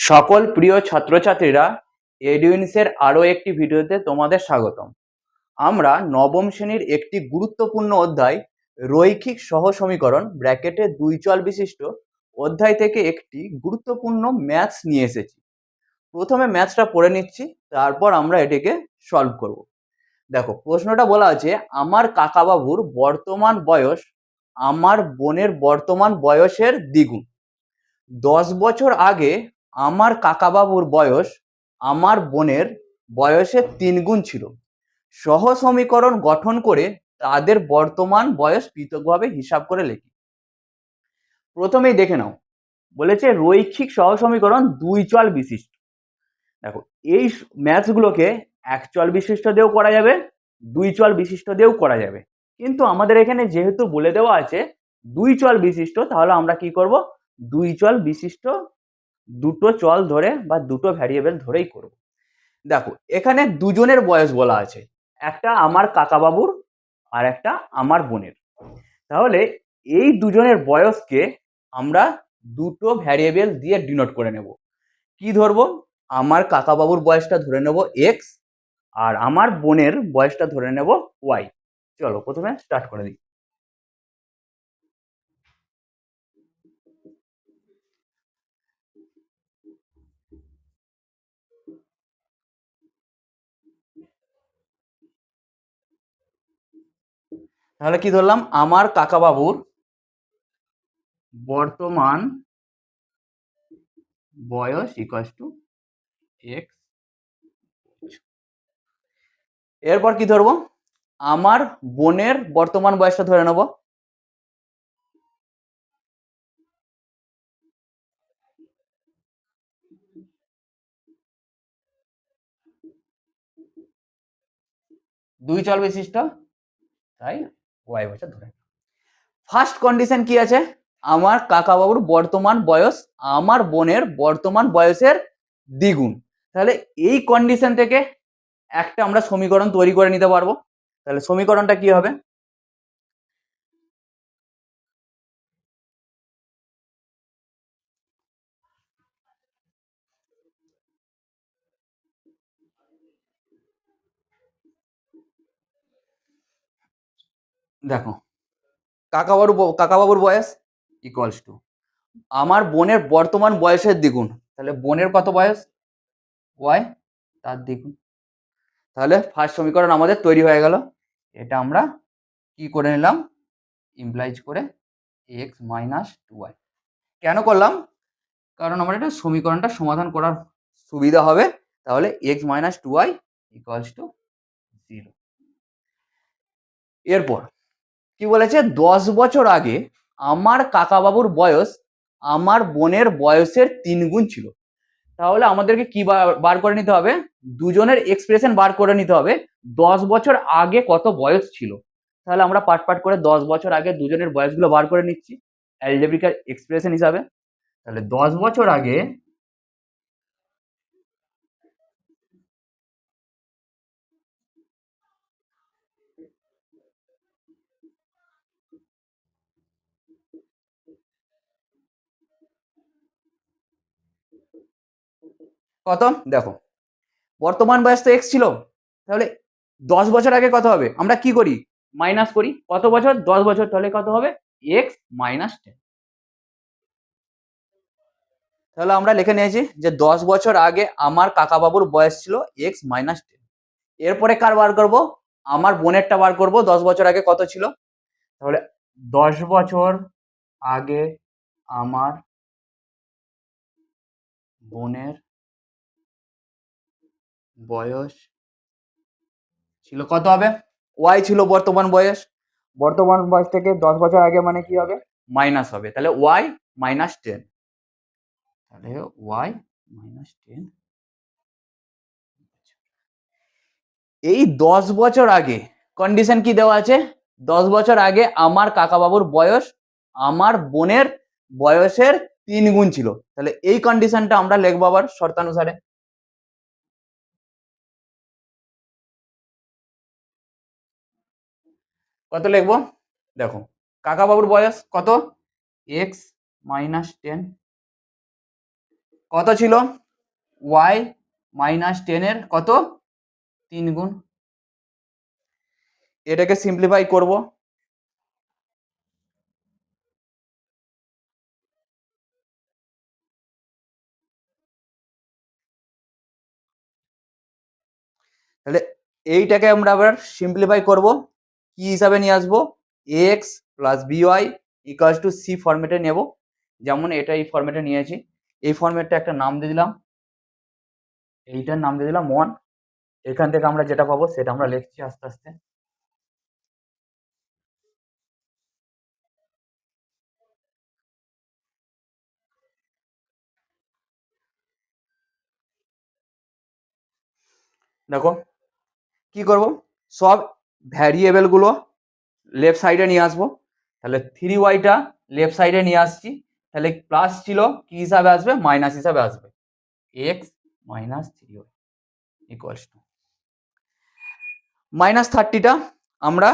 সকল প্রিয় ছাত্রছাত্রীরা এডুইন্সের আরও একটি ভিডিওতে তোমাদের স্বাগতম। আমরা নবম শ্রেণির একটি গুরুত্বপূর্ণ অধ্যায়, রৈখিক সহ সমীকরণ, ব্র্যাকেটে দুই চল বিশিষ্ট অধ্যায় থেকে একটি গুরুত্বপূর্ণ ম্যাথস নিয়ে এসেছি। প্রথমে ম্যাথসটা পড়ে নিচ্ছি, তারপর আমরা এটিকে সলভ করব। দেখো, প্রশ্নটা বলা আছে, আমার কাকাবাবুর বর্তমান বয়স আমার বোনের বর্তমান বয়সের দ্বিগুণ। দশ বছর আগে আমার কাকাবাবুর বয়স, আমার বোনের বয়সের তিন গুণ ছিল। সহ সমীকরণ গঠন করে তাদের বর্তমান বয়স পৃথকভাবে হিসাব করে লিখি। প্রথমেই দেখে নাও, বলেছে রৈখিক সহ সমীকরণ দুই চল বিশিষ্ট। দেখো, এই ম্যাথসগুলোকে এক চল বিশিষ্ট দিয়েও করা যাবে, দুই চল বিশিষ্ট দিয়েও করা যাবে। কিন্তু আমাদের এখানে যেহেতু বলে দেওয়া আছে দুই চল বিশিষ্ট, তাহলে আমরা কি করব? দুই চল বিশিষ্ট দুটো চল ধরে বা দুটো ভ্যারিয়েবল ধরেই করব। দেখো, এখানে দুজনের বয়স বলা আছে, একটা আমার কাকাবাবুর আর একটা আমার বোনের। তাহলে এই দুজনের বয়সকে আমরা দুটো ভ্যারিয়েবল দিয়ে ডিনোট করে নেব। কি ধরবো? আমার কাকাবাবুর বয়সটা ধরে নেব এক্স আর আমার বোনের বয়সটা ধরে নেব ওয়াই চলো, প্রথমে স্টার্ট করে দিই। তাহলে কি ধরলাম? আমার কাকাবাবুর বর্তমান বয়স ইকুয়ালস টু এক্স এরপর কি ধরবো? আমার বোনের বর্তমান বয়সটা ধরে নেব। দুই চল বিশিষ্ট, তাই ওয়াই বছর ধরে ফার্স্ট কন্ডিশন কি আছে? আমার কাকাবাবুর বর্তমান বয়স, আমার বোনের বর্তমান বয়সের দ্বিগুণ। তাহলে এই কন্ডিশন থেকে একটা আমরা সমীকরণ তৈরি করে নিতে পারব। তাহলে সমীকরণটা কি হবে? দেখো, কাকাবাবুর কাকাবাবুর বয়স ইকুয়ালস টু আমার বোনের বর্তমান বয়সের দ্বিগুণ। তাহলে বোনের কত বয়স? ওয়াই তার দ্বিগুণ। তাহলে ফার্স্ট সমীকরণ আমাদের তৈরি হয়ে গেল। এটা আমরা কি করে নিলাম? ইমপ্লাইজ করে এক্স মাইনাস টু ওয়াই কেন করলাম? কারণ আমার এটা সমীকরণটা সমাধান করার সুবিধা হবে। তাহলে x minus two y equals to zero এরপর কি বলেছে? দশ বছর আগে আমার কাকাবাবুর বয়স আমার বোনের বয়সের তিন গুণ ছিল। তাহলে আমাদেরকে কি বার- করে নিতে হবে? দুজনের এক্সপ্রেশন বার করে নিতে হবে। দশ বছর আগে কত বয়স ছিল? তাহলে আমরা পাট পাট করে দশ বছর আগে দুজনের বয়সগুলো বার করে নিচ্ছি। অ্যালজেব্রিকার এক্সপ্রেশন হিসাবে। তাহলে দশ বছর আগে কত? দেখো। বর্তমান বয়স তো এক্স ছিল। তাহলে দশ বছর আগে কত হবে? আমরা কি করি? মাইনাস করি। কত বছর? দশ বছর। তাহলে কত হবে? এক্স মাইনাস টেন তাহলে আমরা লিখে নিয়েছি যে দশ বছর আগে আমার কাকাবাবুর বয়স ছিল এক্স মাইনাস টেন এরপরে কার বার করব? আমার বোনেরটা বার করব। দশ বছর আগে কত ছিল? তাহলে দশ বছর আগে আমার বোনের বয়স ছিল কত হবে? ওয়াই ছিল বর্তমান বয়স। বর্তমান বয়স থেকে দশ বছর আগে মানে কি হবে? মাইনাস হবে। তাহলে ওয়াই মাইনাস টেন তাহলে ওয়াই মাইনাস টেন এই দশ বছর আগে কন্ডিশন কি দেওয়া আছে? দশ বছর আগে আমার কাকাবাবুর বয়স আমার বোনের বয়সের তিন গুণ ছিল। তাহলে এই কন্ডিশনটা আমরা লিখব আবার শর্তানুসারে। কত লিখব? দেখো, কাকাবাবুর বয়স কত? এক্স মাইনাস টেন কত ছিল? ওয়াই মাইনাস টেনের কত? তিন গুণ। এটাকে সিম্পলিফাই করব। তাহলে এইটাকে আমরা আবার সিম্পলিফাই করব। কি হিসাবে নিয়ে আসব? X plus b y equals to c ফরম্যাটে নেব। যেমন এটা এই ফরম্যাটে নিয়েছি। এই ফরম্যাটটা একটা নাম দিয়ে দিলাম। এইটার নাম দিয়ে দিলাম ওয়ান এখান থেকে আমরা যেটা পাবো সেটা আমরা লিখছি আস্তে আস্তে। দেখো, কি করব? সব ভ্যারিয়েবলগুলো লেফট সাইডে নিয়ে আসব। তাহলে থ্রি ওয়াইটা লেফট সাইডে নিয়ে আসছি। তাহলে প্লাস ছিল কি হিসাবে আসবে? মাইনাস হিসাবে আসবে। X minus three y equals to minus থার্টিটা আমরা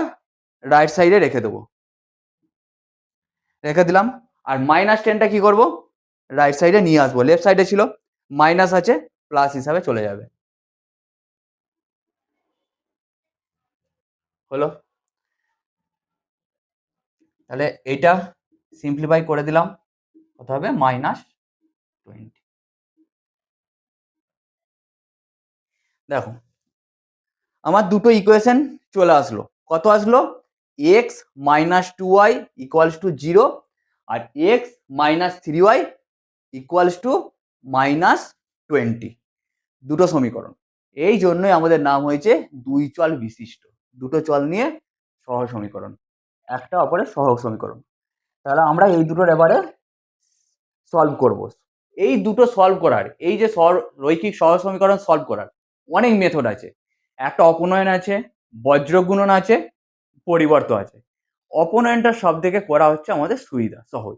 রাইট সাইডে রেখে দেবো। রেখে দিলাম। আর মাইনাস টেনটা কি করব? রাইট সাইডে নিয়ে আসব। লেফট সাইডে ছিল। মাইনাস আছে প্লাস হিসাবে চলে যাবে। হলো? তাহলে এটা সিম্পলিফাই করে দিলাম। কত হবে? মাইনাস টোয়েন্টি দেখো, আমার দুটো ইকুয়েশন চলে আসলো। কত আসলো? X minus two y equals to zero R x minus three y equals to minus twenty দুটো সমীকরণ। এই জন্যই আমাদের নাম হয়েছে দুই চল বিশিষ্ট। দুটো চল নিয়ে সহ সমীকরণ। একটা অপরের সহ সমীকরণ। তাহলে আমরা এই দুটোর এবারে সলভ করব। এই দুটো সলভ করার, এই যে রৈখিক সহ সমীকরণ সলভ করার অনেক মেথড আছে। একটা অপনয়ন আছে, বজ্রগুণন আছে, পরিবর্ত আছে। অপনয়নটা সব থেকে করা হচ্ছে আমাদের সুবিধা, সহজ।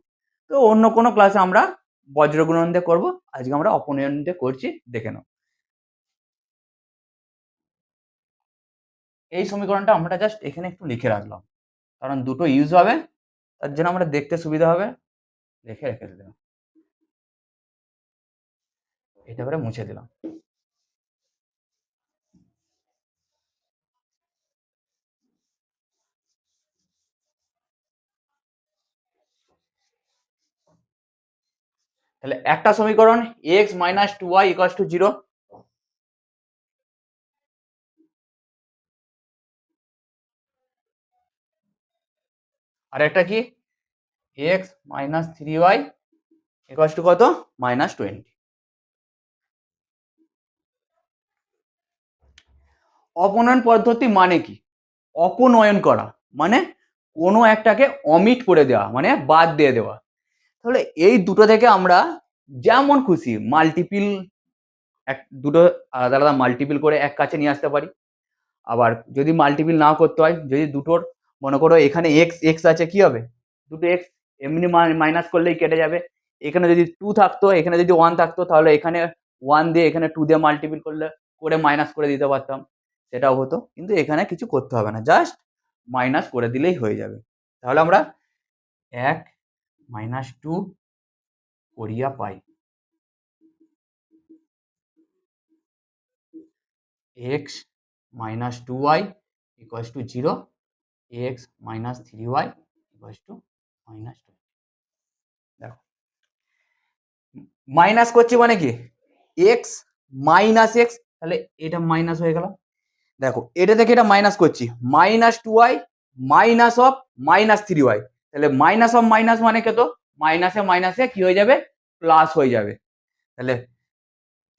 তো অন্য কোনো ক্লাসে আমরা বজ্রগুণন দিয়ে করব, আজকে আমরা অপনয়ন দিয়ে করছি, দেখে নাও। এই সমীকরণটা আমরা জাস্ট এখানে একটু লিখে রাখলাম। কারণ দুটো ইউজ হবে, তার জন্য আমরা দেখতে সুবিধা হবে। লিখে রেখে দিলাম। এটা এবারে মুছে দিলাম। তাহলে একটা সমীকরণ x minus two y equals to zero আর একটা কি? X minus three y equals to কত? মাইনাস টোয়েন্টি অপনয়ন পদ্ধতি মানে কি? অপনয়ন করা মানে কোনো একটাকে অমিট করে দেওয়া মানে বাদ দিয়ে দেওয়া। তাহলে এই দুটো থেকে আমরা যেমন খুশি মাল্টিপিল এক, দুটো আলাদা আলাদা মাল্টিপিল করে এক কাছে নিয়ে আসতে পারি। আবার যদি মাল্টিপিল না করতে হয়, যদি দুটোর মনে করো এখানে এক্স এক্স আছে, কি হবে? দুটো এক্স এমনি মাইনাস করলেই কেটে যাবে। এখানে যদি টু থাকতো, এখানে যদি ওয়ান থাকতো, তাহলে এখানে ওয়ান দিয়ে এখানে টু দিয়ে মাল্টিপিল করলে, করে মাইনাস করে দিতে পারতাম। সেটাও হতো। কিন্তু এখানে কিছু করতে হবে না। জাস্ট মাইনাস করে দিলেই হয়ে যাবে। তাহলে আমরা এক মাইনাস টু করিয়া পাই। X minus two y equals to zero x minus three y equals to minus two দেখো। মাইনাস করছি মানে কি? এক্স মাইনাস এক্স তাহলে এটা মাইনাস হয়ে গেল। দেখো, এটা থেকে এটা মাইনাস করছি। Minus two y minus of minus three y তাহলে মাইনাস অফ মাইনাস মানে কত? মাইনাসে মাইনাসে কি হয়ে যাবে? প্লাস হয়ে যাবে। তাহলে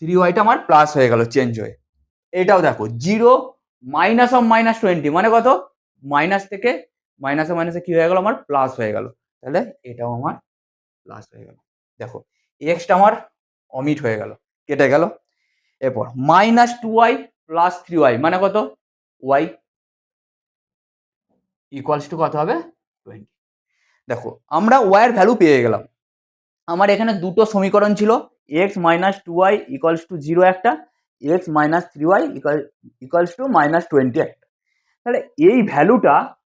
থ্রি ওয়াইটা আমার প্লাস হয়ে গেল চেঞ্জ হয়ে। এটাও দেখো zero minus of minus twenty মানে কত? মাইনাস থেকে মাইনাসে মাইনাসে কি হয়ে গেল আমার? প্লাস হয়ে গেল। তাহলে এটাও আমার প্লাস হয়ে গেল। দেখো এক্সটা আমার অমিট হয়ে গেল, কেটে গেল। এরপর minus two y plus three y মানে কত? ওয়াই ইকুয়ালস টু কত হবে? টোয়েন্টি দেখো, আমরা ওয়াইয়ের ভ্যালু পেয়ে গেলাম। আমার এখানে দুটো সমীকরণ ছিল x minus two y equals to zero একটা x minus three y equals to minus twenty একটা। তাহলে এই ভ্যালুটা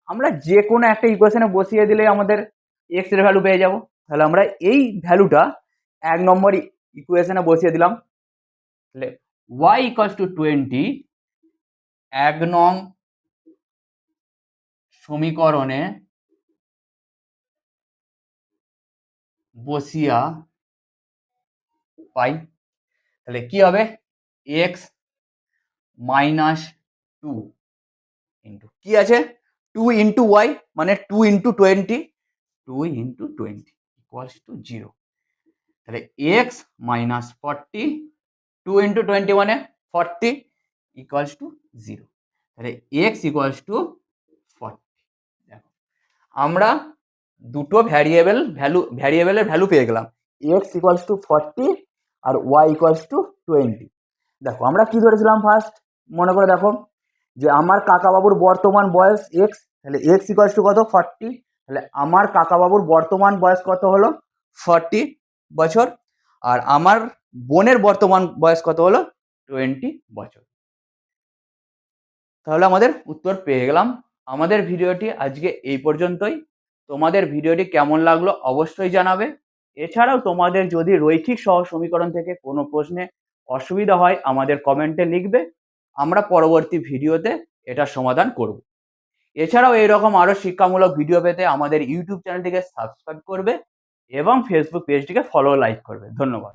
আমরা যে কোনো একটা ইকুয়েশনে বসিয়ে দিলে আমাদের এক্সের ভ্যালু পেয়ে যাব। তাহলে আমরা এই ভ্যালুটা এক নম্বর ইকুয়েশনে বসিয়ে দিলাম। তাহলে ওয়াই ইকুয়ালস টু টোয়েন্টি এক নং সমীকরণে বসিয়া পাই। তাহলে কি হবে? এক্স মাইনাস টু ইন্টু কি আছে? টু ইন্টু ওয়াই মানে two into twenty two into twenty equals to zero তাহলে x minus forty two into twenty মানে ফর্টি ইকুয়ালস টু জিরো তাহলে এক্স ইকুয়ালস টু ফর্টি দেখো, আমরা দুটো ভ্যারিয়েবল ভ্যালু ভ্যারিয়েবলের ভ্যালু পেয়ে গেলাম। এক্স ইকুয়ালস টু ফর্টি আর ওয়াই ইকুয়ালস টু টোয়েন্টি দেখো, আমরা কি ধরেছিলাম ফার্স্ট মনে করে দেখো যে আমার কাকাবাবুর বর্তমান বয়স এক্স তাহলে এক্স ইকুয়ালস টু কত? ফর্টি তাহলে আমার কাকাবাবুর বর্তমান বয়স কত হলো? ফর্টি বছর। আর আমার বোনের বর্তমান বয়স কত হলো? টোয়েন্টি বছর। তাহলে আমাদের উত্তর পেয়ে গেলাম। আমাদের ভিডিওটি আজকে এই পর্যন্তই। তোমাদের ভিডিওটি কেমন লাগল অবশ্যই জানাবে। এছাড়াও তোমাদের যদি রৈখিক সহ সমীকরণ থেকে কোনো প্রশ্নে অসুবিধা হয়, আমাদের কমেন্টে লিখবে। আমরা পরবর্তী ভিডিওতে এটা সমাধান করব। এছাড়াও এইরকম আরও শিক্ষামূলক ভিডিও পেতে আমাদের ইউটিউব চ্যানেলটিকে সাবস্ক্রাইব করবে এবং ফেসবুক পেজটিকে ফলো লাইক করবে। ধন্যবাদ।